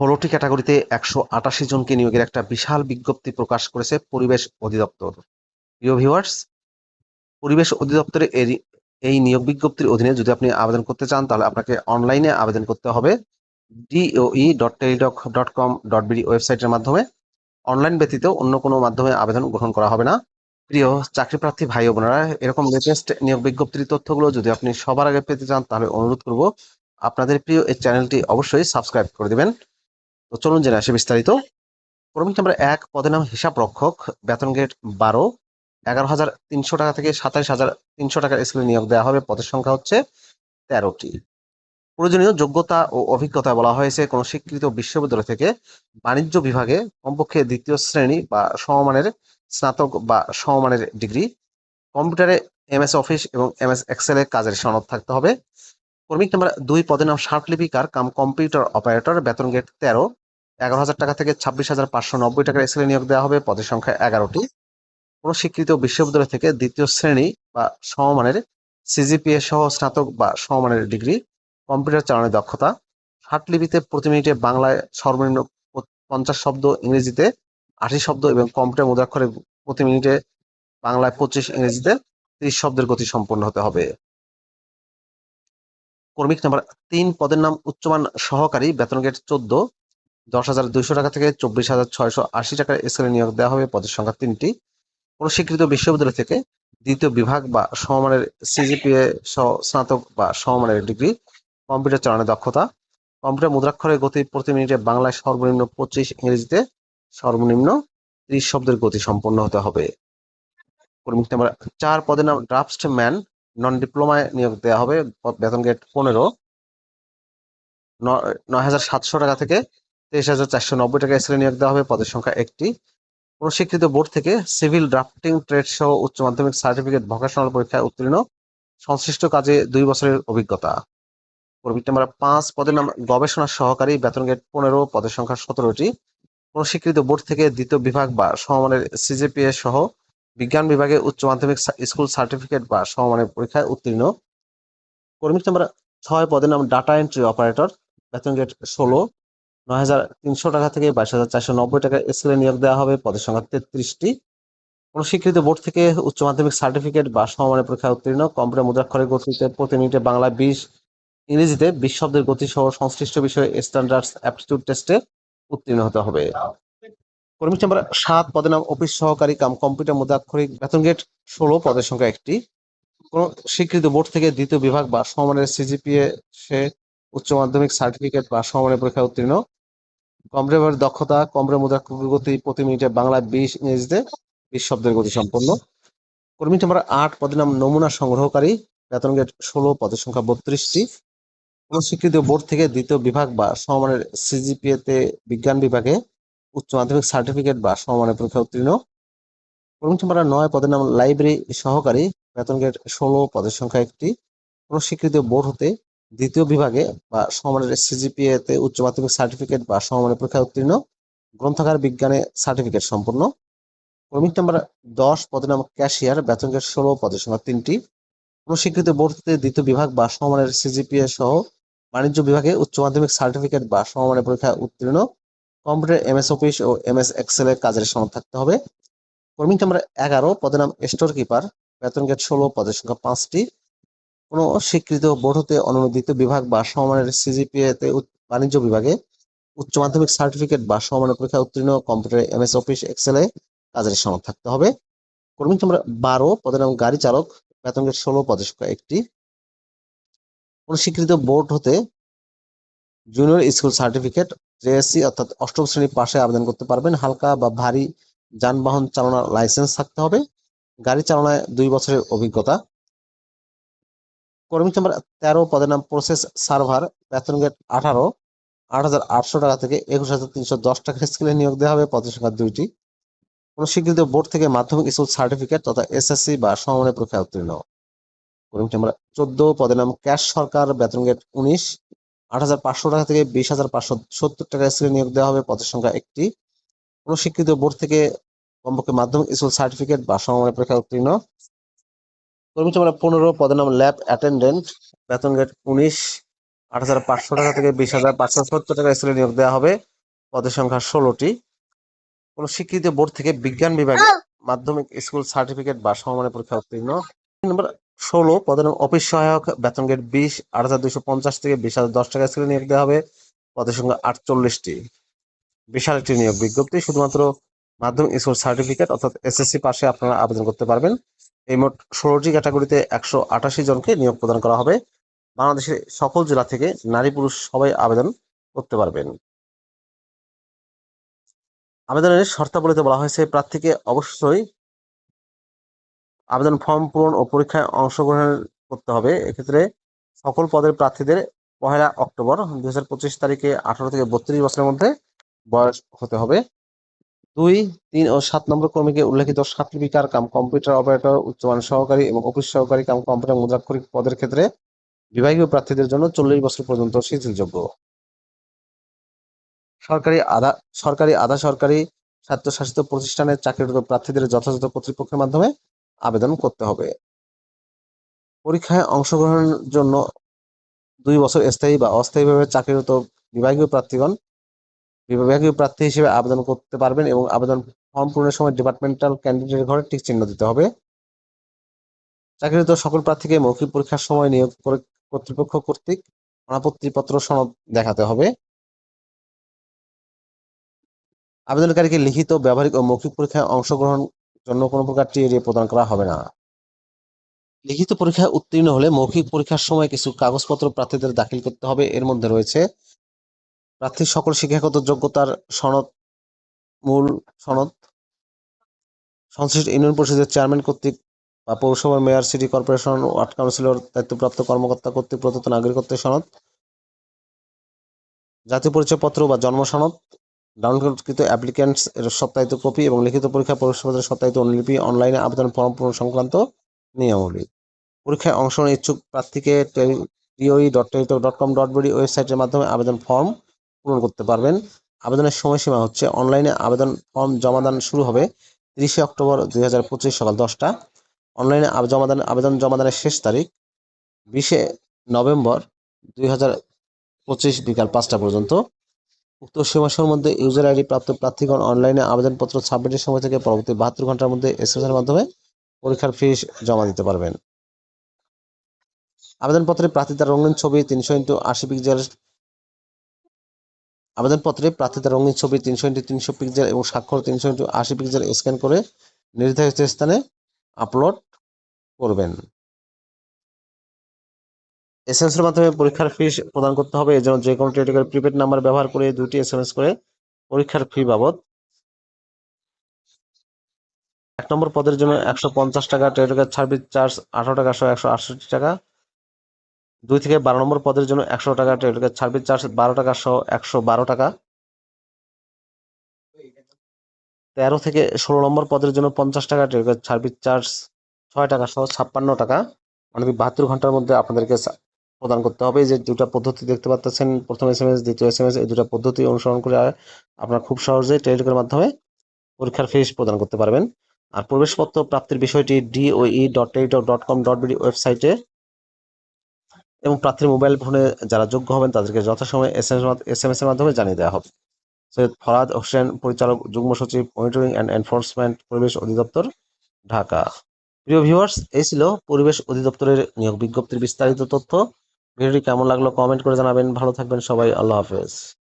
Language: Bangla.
ষোলোটি ক্যাটাগরিতে একশো আটাশি জনকে নিয়োগের একটা বিশাল বিজ্ঞপ্তি প্রকাশ করেছে পরিবেশ অধিদপ্তর। প্রিয় ভিউয়ার্স পরিবেশ অধিদপ্তরে এর এই নিয়োগ বিজ্ঞপ্তির অধীনে যদি আপনি আবেদন করতে চান, তাহলে আপনাকে অনলাইনে আবেদন করতে হবে। DOE dot Teletalk dot com dot BD ওয়েবসাইটের মাধ্যমে। অনলাইন ব্যতীত অন্য কোনো মাধ্যমে আবেদন গ্রহণ করা হবে না। প্রিয় চাকরি প্রার্থী ভাই বোনেরা, এরকম লেটেস্ট নিয়োগ বিজ্ঞপ্তির তথ্যগুলো যদি আপনি সবার আগে পেতে চান, তাহলে অনুরোধ করব, আপনাদের প্রিয় এই চ্যানেলটি অবশ্যই সাবস্ক্রাইব করে দিবেন। তো চলুন জেনে আসি বিস্তারিত। কর্মী নাম্বার এক পদের নাম হিসাব রক্ষক, বেতন গ্রেড বারো, এগারো হাজার তিনশো টাকা থেকে সাতাইশ হাজার তিনশো টাকার স্কেলে নিয়োগ দেওয়া হবে। পদের সংখ্যা হচ্ছে তেরোটি। প্রয়োজনীয় যোগ্যতা ও অভিজ্ঞতা বলা হয়েছে কোনো স্বীকৃত বিশ্ববিদ্যালয় থেকে বাণিজ্য বিভাগে, কমপক্ষে দ্বিতীয় শ্রেণি বা সমমানের স্নাতক বা সমমানের ডিগ্রি। কম্পিউটারে এমএস অফিস এবং এমএস এক্সেল কাজের সনদ থাকতে হবে। কর্মিক নাম্বার দুই পদের নাম ষাট লিপিকার, কাম কম্পিউটার অপারেটর, বেতন গেট তেরো, এগারো হাজার টাকা থেকে ছাব্বিশ হাজার পাঁচশো নব্বই টাকার স্কেলে নিয়োগ দেওয়া হবে, পদের সংখ্যা এগারোটি। কোন স্বীকৃত বিশ্ববিদ্যালয় থেকে দ্বিতীয় শ্রেণি বা সমমানের সিজিপিএ সহ স্নাতক বা সমমানের ডিগ্রি, কম্পিউটার চালানোর দক্ষতা। লিপিতে প্রতি মিনিটে বাংলায় সর্বনিম্ন পঞ্চাশ শব্দ, ইংরেজিতে আশি শব্দ এবং কম্পিউটার মুদ্রাক্ষরে প্রতি মিনিটে বাংলায় পঁচিশ, ইংরেজিতে ত্রিশ শব্দের গতি সম্পন্ন হতে হবে। কর্মিক নাম্বার তিন, পদের নাম উচ্চমান সহকারী, বেতন গেট চোদ্দ, দশ হাজার দুইশো টাকা থেকে চব্বিশ হাজার ছয়শো আশি টাকার স্কেলে নিয়োগ দেওয়া হবে। পদের সংখ্যা তিনটি। কোনো স্বীকৃত বিশ্ববিদ্যালয় থেকে দ্বিতীয় বিভাগ বা সমমানের সিজিপিএ সহ স্নাতক বা সমমানের ডিগ্রি, কম্পিউটার চালানোর দক্ষতা, কম্পিউটার মুদ্রাক্ষরের গতি প্রতি মিনিটে বাংলায় সর্বনিম্ন পঁচিশ, ইংরেজিতে সর্বনিম্ন ত্রিশ শব্দের গতি সম্পন্ন হতে হবে। কর্মিক নাম্বার চার, পদের নাম ড্রাফটম্যান নন ডিপ্লোমায় নিয়োগ দেওয়া হবে, বেতন গেট পনেরো। নয় হাজার সাতশো টাকা থেকে তেইশ হাজার চারশো নব্বই টাকা স্কেলে নিয়োগ দেওয়া হবে, পদের সংখ্যা একটি। কোন স্বীকৃত বোর্ড থেকে সিভিল ড্রাফটিং, ট্রেড সহ উচ্চ মাধ্যমিক সার্টিফিকেট, ভোকেশনাল পরীক্ষায় উত্তীর্ণ। সংশ্লিষ্ট কাজে দুই বছরের অভিজ্ঞতা। কর্মী নাম্বার পাঁচ, পদের নাম গবেষণা সহকারী, বেতন গেট পনেরো, পদের সংখ্যা সতেরোটি। কোন স্বীকৃত বোর্ড থেকে দ্বিতীয় বিভাগ বা সমমানের সিজেপিএ সহ বিজ্ঞান বিভাগে উচ্চ মাধ্যমিক স্কুল সার্টিফিকেট বা সমমানের পরীক্ষায় উত্তীর্ণ। কর্মী নাম্বার ছয় পদের নাম ডাটা এন্ট্রি অপারেটর বেতন গেট ষোলো, নয় হাজার তিনশো টাকা থেকে বাইশ হাজার চারশো নব্বই টাকা স্কেলে নিয়োগ দেওয়া হবে, পদের সংখ্যা তেত্রিশটি। কোন স্বীকৃত বোর্ড থেকে উচ্চ মাধ্যমিক সার্টিফিকেট বা সমমানের পরীক্ষায় উত্তীর্ণ, কম্পিউটার মুদ্রাক্ষরের গতিতে প্রতি মিনিটে বাংলা বিশ, ইংরেজিতে বিশ শব্দের গতি সহ সংশ্লিষ্ট বিষয়ে স্ট্যান্ডার্ডস অ্যাপটিটিউড টেস্টে উত্তীর্ণ হতে হবে। কর্মী নাম্বার সাত পদের নাম অফিস সহকারী কাম কম্পিউটার মুদ্রাক্ষরিক বেতন গেট ষোলো পদের সংখ্যা একটি। কোন স্বীকৃত বোর্ড থেকে দ্বিতীয় বিভাগ বা সমমানের সিজিপিএ সে উচ্চ মাধ্যমিক সার্টিফিকেট বা সমমানের পরীক্ষায় উত্তীর্ণ। কম্পিউটার দক্ষতা, কম্পিউটার মুদ্রাক্ষরিক গতি প্রতি মিনিটে বাংলায় বিশ ইংরেজিতে বিশ শব্দের গতি সম্পন্ন। কর্মী নাম্বার আট পদের নাম নমুনা সংগ্রহকারী, বেতন গেট ষোলো পদের সংখ্যা বত্রিশটি। কোন স্বীকৃত বোর্ড থেকে দ্বিতীয় বিভাগ বা সমমানের সিজিপিএ তে বিজ্ঞান বিভাগে উচ্চ মাধ্যমিক সার্টিফিকেট বা সমমানের পরীক্ষা উত্তীর্ণ। কর্মী নাম্বার নয় পদের নাম লাইব্রেরি সহকারী, বেতন গেট ষোলো পদের সংখ্যা একটি। কোন স্বীকৃত বোর্ড হতে দ্বিতীয় বিভাগে বা সমমানের সিজিপিএ তে উচ্চ মাধ্যমিক সার্টিফিকেট বা সমমানের পরীক্ষা উত্তীর্ণ। গ্রন্থাগার বিজ্ঞানে সার্টিফিকেট সম্পন্ন। কর্মিক নাম্বার দশ পদের নাম ক্যাশিয়ার বেতন গেট ষোলো পদের সংখ্যা তিনটি। কোন স্বীকৃত বোর্ড হতে দ্বিতীয় বিভাগ বা সমমানের সিজিপিএ সহ বাণিজ্য বিভাগে উচ্চ মাধ্যমিক সার্টিফিকেট বা সমমানের পরীক্ষা উত্তীর্ণ। কম্পিউটার, এমএস অফিস ও এমএস এক্সেল এর কাজের সনদ থাকতে হবে। কর্মী নাম্বার এগারো, পদের নাম স্টোর কিপার বেতন গেট ষোলো, পদের সংখ্যা পাঁচটি। কোন স্বীকৃত বোর্ড হতে অনুমোদিত বিভাগ বা সমমানের সিজিপিএ তে বাণিজ্য বিভাগে উচ্চ মাধ্যমিক সার্টিফিকেট বা সমমানের পরীক্ষায় উত্তীর্ণ কম্পিউটার, এমএস অফিস, এক্সেল কাজের সনদ থাকতে হবে। কর্মী নাম্বার বারো, পদের নাম গাড়ি চালক, বেতন গেট ষোলো, পদের সংখ্যা একটি। কোন স্বীকৃত বোর্ড হতে জুনিয়র স্কুল সার্টিফিকেট জেএসসি অর্থাৎ অষ্টম শ্রেণি পাশে আবেদন করতে পারবেন। হালকা বা ভারী যানবাহন চালানোর লাইসেন্স থাকতে হবে। গাড়ি চালনায় দুই বছরের অভিজ্ঞতা। কর্মী নাম্বার তেরো, পদের নাম প্রসেস সার্ভার, বেতন গেট আঠারো, আট হাজার আটশো টাকা থেকে একুশ হাজার তিনশো দশ টাকা স্কেলে নিয়োগ দেওয়া হবে। পদের সংখ্যা দুইটি। কোন স্বীকৃত বোর্ড থেকে মাধ্যমিক স্কুল সার্টিফিকেট তথা এসএসসি বা সমমানের পরীক্ষায় উত্তীর্ণ। কর্মী নাম্বার চোদ্দ, পদের নাম ক্যাশ সরকার, বেতন গেট উনিশ আট হাজার পাঁচশো টাকা থেকে বিশ হাজার পাঁচশো সত্তর টাকা স্কেলে নিয়োগ দেওয়া হবে পদের সংখ্যা একটি। কোন স্বীকৃত বোর্ড থেকে কমপক্ষে মাধ্যমিক স্কুল সার্টিফিকেট বা সমমানের পরীক্ষায় উত্তীর্ণ। কর্মী নাম্বার পনেরো পদের নাম ল্যাব অ্যাটেন্ডেন্ট বেতন গেট উনিশ আট হাজার পাঁচশো টাকা থেকে বিশ হাজার পাঁচশো সত্তর টাকা স্কুলে নিয়োগ দেওয়া হবে পদের সংখ্যা ষোলোটি। কোন স্বীকৃত বোর্ড থেকে বিজ্ঞান বিভাগে মাধ্যমিক স্কুল সার্টিফিকেট বা সমমানের পরীক্ষা উত্তীর্ণ। নম্বর ষোলো, পদের অফিস সহায়ক, বেতন গেট বিশ, আট হাজার দুইশো পঞ্চাশ থেকে বিশ হাজার দশ টাকা স্কুলে নিয়োগ দেওয়া হবে। পদের সংখ্যা আটচল্লিশটি। বিশাল একটি নিয়োগ বিজ্ঞপ্তি, শুধুমাত্র মাধ্যমিক স্কুল সার্টিফিকেট অর্থাৎ এসএসসি পাশে আপনারা আবেদন করতে পারবেন। এই মোট ষোলোটি ক্যাটাগরিতে একশো আটাশি জনকে নিয়োগ প্রদান করা হবে। বাংলাদেশের সকল জেলা থেকে নারী পুরুষ সবাই আবেদন করতে পারবেন। আবেদনের শর্তাবলীতে বলা হয়েছে, প্রার্থীকে অবশ্যই আবেদন ফর্ম পূরণ ও পরীক্ষায় অংশগ্রহণ করতে হবে। এক্ষেত্রে সকল পদের প্রার্থীদের পহেলা অক্টোবর দুই হাজার পঁচিশ তারিখে আঠারো থেকে বত্রিশ বছরের মধ্যে বয়স হতে হবে। দুই, তিন ও সাত নম্বর কর্মীকে উল্লেখিত সার্টিফিকার কাম কম্পিউটার অপারেটর, উচ্চমান সহকারী এবং অফিস সহকারী কাম কম্পিউটার মুদ্রাক্ষরিক পদের ক্ষেত্রে বিভাগীয় প্রার্থীদের জন্য চল্লিশ বছর পর্যন্ত শিথিলযোগ্য। সরকারি আধা সরকারি আধা সরকারি স্বায়ত্তশাসিত প্রতিষ্ঠানের চাকরিরত প্রার্থীদের যথাযথ কর্তৃপক্ষের মাধ্যমে আবেদন করতে হবে। পরীক্ষায় অংশগ্রহণের জন্য দুই বছর স্থায়ী বা অস্থায়ীভাবে চাকরিরত বিভাগীয় প্রার্থীগণ বিভাগীয় প্রার্থী হিসেবে আবেদন করতে পারবেন এবং আবেদন ফর্ম পূরণের সময় ডিপার্টমেন্টাল ক্যান্ডিডেট ঘরে টিক চিহ্ন দিতে হবে। চাকরিরত সকল প্রার্থীকে মৌখিক পরীক্ষার সময় নিয়োগ করে কর্তৃপক্ষ কর্তৃক অনাপত্তিপত্র সনদ দেখাতে হবে। আবেদনকারীকে লিখিত, ব্যবহারিক ও মৌখিক পরীক্ষায় অংশগ্রহণ জন্য কোনো প্রকার টি এড়িয়ে প্রদান করা হবে না। লিখিত পরীক্ষায় উত্তীর্ণ হলে মৌখিক পরীক্ষার সময় কিছু কাগজপত্র প্রার্থীদের দাখিল করতে হবে। এর মধ্যে রয়েছে প্রার্থীর সকল শিক্ষাগত যোগ্যতার সনদ, মূল সনদ। সংশ্লিষ্ট ইউনিয়ন পরিষদের চেয়ারম্যান কর্তৃক বা পৌরসভার mayor, city corporation, ward councillor, দায়িত্বপ্রাপ্ত কর্মকর্তা কর্তৃক প্রদত্ত নাগরিকত্বের সনদ, জাতীয় পরিচয়পত্র বা জন্ম সনদ ডাউনলোডকৃত অ্যাপ্লিক্যান্টস এর সত্যায়িত কপি এবং লিখিত পরীক্ষা পরিষদের সত্যায়িত অনুলিপি, অনলাইনে আবেদন ফর্ম পূরণ সংক্রান্ত নিয়মাবলী। পরীক্ষায় অংশ নেওয়ার ইচ্ছুক প্রার্থীকে TOE dot Teletalk dot com dot ওয়েবসাইটের মাধ্যমে আবেদন ফর্ম পূরণ করতে পারবেন। আবেদনের সময়সীমা হচ্ছে অনলাইনে আবেদন ফর্ম জমাদান শুরু হবে তিরিশে অক্টোবর দুই হাজার পঁচিশ সকাল দশটা। অনলাইনে জমাদান আবেদন জমাদানের শেষ তারিখ বিশে নভেম্বর দুই হাজার পঁচিশ বিকাল পাঁচটা পর্যন্ত। উক্ত সময়সীমার মধ্যে ইউজার আইডি প্রাপ্ত প্রার্থীগণ অনলাইনে আবেদনপত্র সাবমিটের সময় থেকে পরবর্তী বাহাত্তর ঘণ্টার মধ্যে এসএমএস এর মাধ্যমে পরীক্ষার ফিস জমা দিতে পারবেন। আবেদনপত্রে প্রার্থীদের রঙিন ছবি তিনশো ইন্টু আশি পিক্সেল আবেদনপত্রে প্রার্থীদের রঙিন ছবি তিনশো ইন্টু তিনশো পিক্সেল এবং স্বাক্ষর তিনশো ইন্টু আশি পিক্সেল স্ক্যান করে নির্ধারিত স্থানে আপলোড করবেন। এসএমএস এর মাধ্যমে পরীক্ষার ফি প্রদান করতে হবে। এজন্য যে কোনো টেলিটকের প্রিপেড নাম্বার ব্যবহার করে দুটি এসএমএস করে পরীক্ষার ফি বাবদ। এক নম্বর পদের জন্য একশো পঞ্চাশ টাকা টেলিটকের সার্ভিস চার্জ আঠারো টাকা, সহ একশো আটষট্টি টাকা। দুই থেকে বারো নম্বর পদের জন্য একশো টাকা টেলিটকের সার্ভিস চার্জ বারো টাকা, সহ একশো বারো টাকা। তেরো থেকে ষোলো নম্বর পদের জন্য পঞ্চাশ টাকা টেলিটকের সার্ভিস চার্জ ছয় টাকা, সহ ছাপ্পান্ন টাকা। মানে বাহাত্তর ঘণ্টার মধ্যে আপনাদেরকে প্রদান করতে হবে। যে দুটা পদ্ধতি দেখতে পাচ্ছেন প্রথম এস এম এস দ্বিতীয় এস এম এস এই দুটা পদ্ধতি অনুসরণ করে আপনারা খুব সহজেই টেলিটকের মাধ্যমে পরীক্ষার ফিস প্রদান করতে পারবেন। আর প্রবেশপত্র প্রাপ্তির বিষয়টি DOE dot dot com dot BD ওয়েবসাইটে এবং প্রার্থীর মোবাইল ফোনে যারা যোগ্য হবেন, তাদেরকে যথাসময়ে এস এম এস এর মাধ্যমে জানিয়ে দেওয়া হবে। সৈয়দ ফরাদ হোসেন, পরিচালক, যুগ্ম সচিব মনিটরিং অ্যান্ড এনফোর্সমেন্ট পরিবেশ অধিদপ্তর, ঢাকা। প্রিয় ভিউয়ার্স এই ছিল পরিবেশ অধিদপ্তরের নিয়োগ বিজ্ঞপ্তির বিস্তারিত তথ্য। ভিডিওটি কেমন লাগল কমেন্ট করে জানাবেন। ভালো থাকবেন সবাই। আল্লাহ হাফেজ।